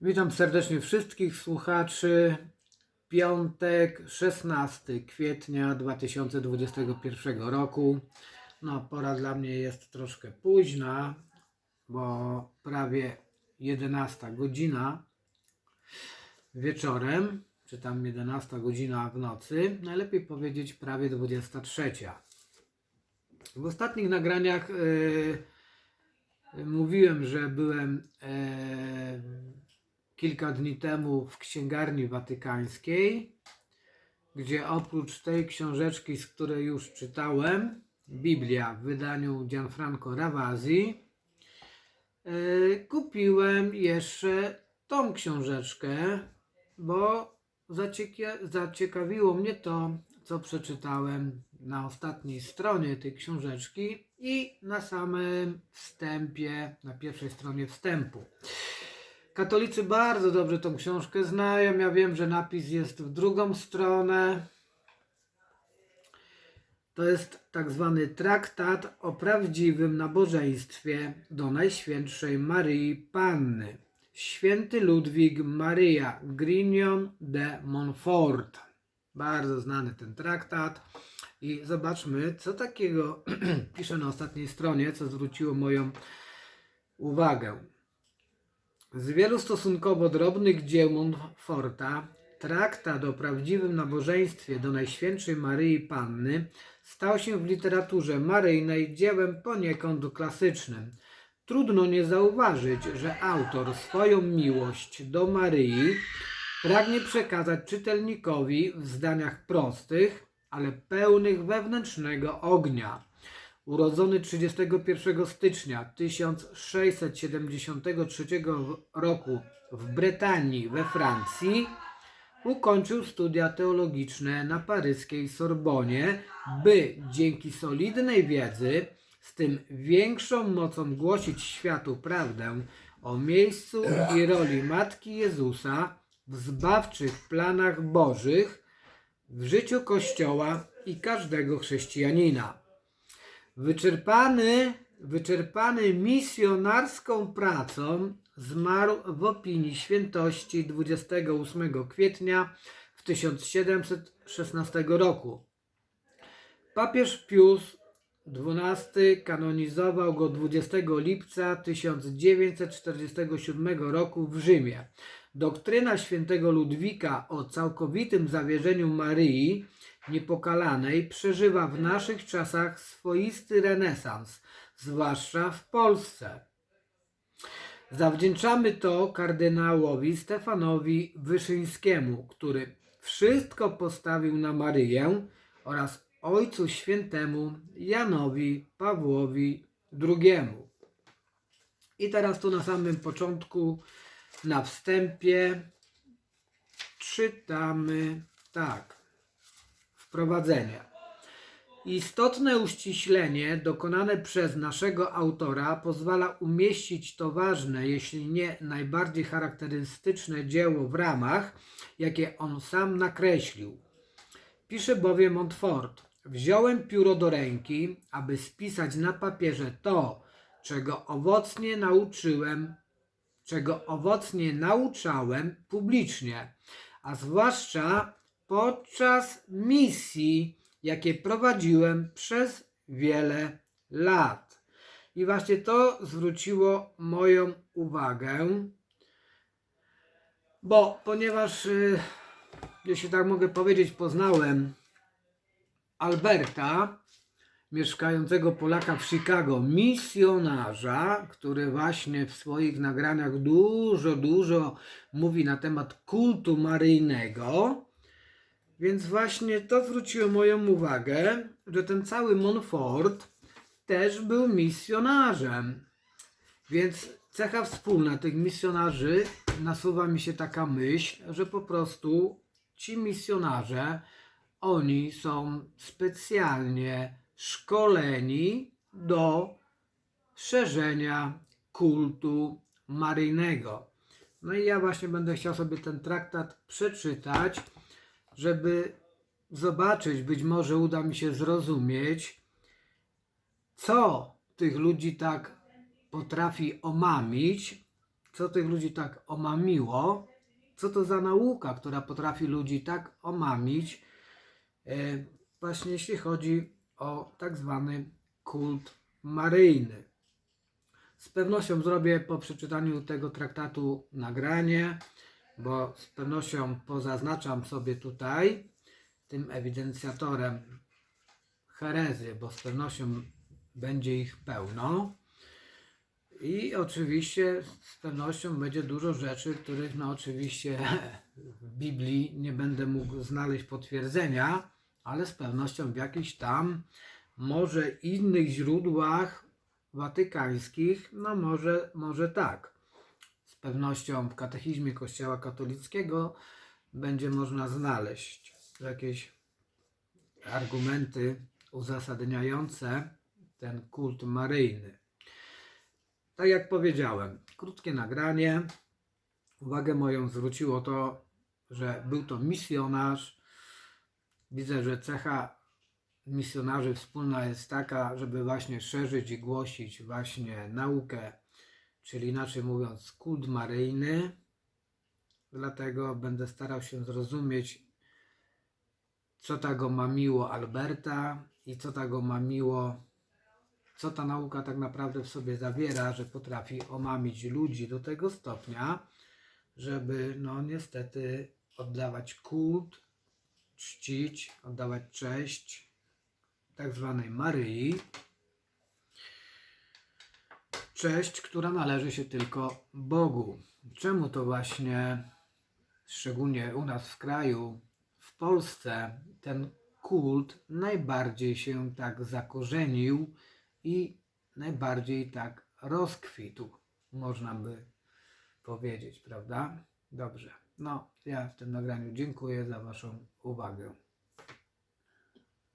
Witam serdecznie wszystkich słuchaczy. Piątek, 16 kwietnia 2021 roku. No, pora dla mnie jest troszkę późna, bo prawie 11 godzina wieczorem, czy tam 11 godzina w nocy. Najlepiej powiedzieć prawie 23. W ostatnich nagraniach yy, Mówiłem, że byłem e, kilka dni temu w księgarni watykańskiej, gdzie oprócz tej książeczki, z której już czytałem, Biblia w wydaniu Gianfranco Ravasi, e, kupiłem jeszcze tą książeczkę, bo zacieka- zaciekawiło mnie to, co przeczytałem na ostatniej stronie tej książeczki i na samym wstępie, na pierwszej stronie wstępu. Katolicy bardzo dobrze tą książkę znają. Ja wiem, że napis jest w drugą stronę. To jest tak zwany traktat o prawdziwym nabożeństwie do Najświętszej Maryi Panny. Święty Ludwik Maria Grignon de Montfort. Bardzo znany ten traktat. I zobaczmy, co takiego pisze na ostatniej stronie, co zwróciło moją uwagę. Z wielu stosunkowo drobnych dzieł Montforta traktat o prawdziwym nabożeństwie do Najświętszej Maryi Panny stał się w literaturze maryjnej dziełem poniekąd klasycznym. Trudno nie zauważyć, że autor swoją miłość do Maryi pragnie przekazać czytelnikowi w zdaniach prostych, ale pełnych wewnętrznego ognia. Urodzony 31 stycznia 1673 roku w Brytanii we Francji, ukończył studia teologiczne na paryskiej Sorbonie, by dzięki solidnej wiedzy z tym większą mocą głosić światu prawdę o miejscu i roli Matki Jezusa w zbawczych planach Bożych w życiu Kościoła i każdego chrześcijanina. Wyczerpany, wyczerpany misjonarską pracą zmarł w opinii świętości 28 kwietnia w 1716 roku. Papież Pius XII kanonizował go 20 lipca 1947 roku w Rzymie. Doktryna świętego Ludwika o całkowitym zawierzeniu Maryi niepokalanej przeżywa w naszych czasach swoisty renesans, zwłaszcza w Polsce. Zawdzięczamy to kardynałowi Stefanowi Wyszyńskiemu, który wszystko postawił na Maryję oraz Ojcu Świętemu Janowi Pawłowi II. I teraz tu na samym początku, na wstępie, czytamy tak. Wprowadzenie. Istotne uściślenie dokonane przez naszego autora pozwala umieścić to ważne, jeśli nie najbardziej charakterystyczne dzieło w ramach, jakie on sam nakreślił. Pisze bowiem Montfort: Wziąłem pióro do ręki, aby spisać na papierze to, czego owocnie nauczyłem, czego owocnie nauczałem publicznie, a zwłaszcza podczas misji, jakie prowadziłem przez wiele lat. I właśnie to zwróciło moją uwagę, bo ponieważ, y, jeśli tak mogę powiedzieć, poznałem Alberta, mieszkającego Polaka w Chicago, misjonarza, który właśnie w swoich nagraniach dużo, dużo mówi na temat kultu maryjnego. Więc właśnie to zwróciło moją uwagę, że ten cały Montfort też był misjonarzem. Więc cecha wspólna tych misjonarzy nasuwa mi się taka myśl, że po prostu ci misjonarze, oni są specjalnie szkoleni do szerzenia kultu maryjnego. No i ja właśnie będę chciał sobie ten traktat przeczytać, żeby zobaczyć, być może uda mi się zrozumieć, co tych ludzi tak potrafi omamić, co tych ludzi tak omamiło, co to za nauka, która potrafi ludzi tak omamić, e, właśnie jeśli chodzi o tak zwany kult maryjny. Z pewnością zrobię po przeczytaniu tego traktatu nagranie, bo z pewnością pozaznaczam sobie tutaj tym ewidencjatorem herezy, bo z pewnością będzie ich pełno. I oczywiście z pewnością będzie dużo rzeczy, których no oczywiście w Biblii nie będę mógł znaleźć potwierdzenia, ale z pewnością w jakichś tam może innych źródłach watykańskich, no może, może tak. Pewnością w katechizmie Kościoła katolickiego będzie można znaleźć jakieś argumenty uzasadniające ten kult maryjny. Tak jak powiedziałem, krótkie nagranie. Uwagę moją zwróciło to, że był to misjonarz. Widzę, że cecha misjonarzy wspólna jest taka, żeby właśnie szerzyć i głosić właśnie naukę, czyli inaczej mówiąc kult maryjny. Dlatego będę starał się zrozumieć, co tego mamiło Alberta i co tego mamiło, co ta nauka tak naprawdę w sobie zawiera, że potrafi omamić ludzi do tego stopnia, żeby no niestety oddawać kult, czcić, oddawać cześć tak zwanej Maryi. Cześć, która należy się tylko Bogu. Czemu to właśnie, szczególnie u nas w kraju, w Polsce, ten kult najbardziej się tak zakorzenił i najbardziej tak rozkwitł, można by powiedzieć, prawda? Dobrze. No, ja w tym nagraniu dziękuję za Waszą uwagę.